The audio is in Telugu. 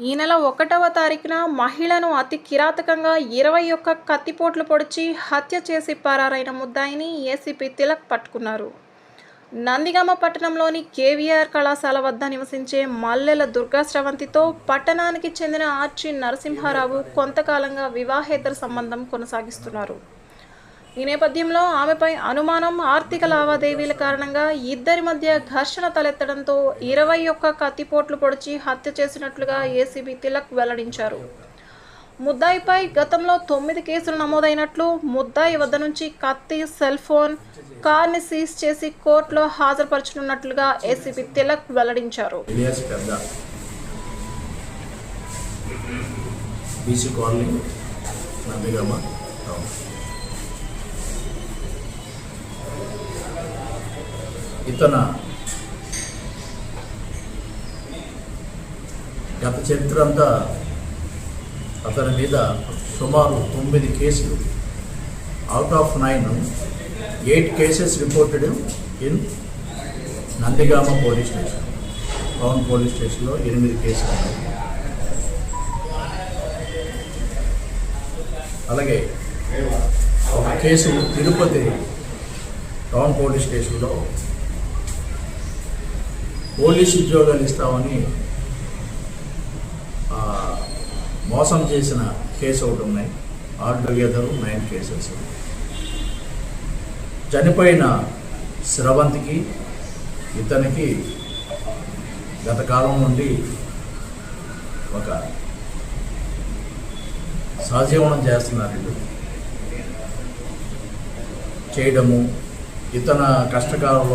ఈ నెల ఒకటవ తారీఖున మహిళను అతి కిరాతకంగా ఇరవై ఒక్క కత్తిపోట్లు పొడిచి హత్య చేసి పరారైన ముద్దాయిని ఏసీపీ తిలక్ పట్టుకున్నారు. నందిగామ పట్టణంలోని కేవీఆర్ కళాశాల వద్ద నివసించే మల్లెల దుర్గా స్రవంతితో పట్టణానికి చెందిన ఆర్చి నరసింహారావు కొంతకాలంగా వివాహేతర సంబంధం కొనసాగిస్తున్నారు. ఈ నేపథ్యంలో ఆమెపై అనుమానం ఆర్థిక లావాదేవీల కారణంగా ఇద్దరి మధ్య ఘర్షణ తలెత్తడంతో ఇరవై ఒక్క కత్తిపోట్లు పొడిచి హత్య చేసినట్లుగా ఏసీబీ తిలక్ వెల్లడించారు. ముద్దాయిపై గతంలో తొమ్మిది కేసులు నమోదైనట్లు ముద్దాయి వద్ద నుంచి కత్తి సెల్ ఫోన్ కార్ని సీజ్ చేసి కోర్టులో హాజరుపరచనున్నట్లుగా ఏసీబీ తిలక్ వెల్లడించారు. BC colony Nandigama town. ఇతన గత చరిత్ర అంతా అతని మీద సుమారు తొమ్మిది కేసులు. Out of nine eight cases reported in Nandigama police station. Town police స్టేషన్లో ఎనిమిది కేసులు అలాగే ఒక కేసు తిరుపతి టౌన్ పోలీస్ స్టేషన్లో పోలీస్ ఉద్యోగాలు ఇస్తామని మోసం చేసిన కేసు ఒకటి ఉన్నాయి. All together nine cases. చనిపోయిన స్రవంతికి ఇతనికి గత కాలం నుండి ఒక సహజీవనం చేస్తున్నారు వీళ్ళు. చేయడము ఇతన కష్టకాలంలో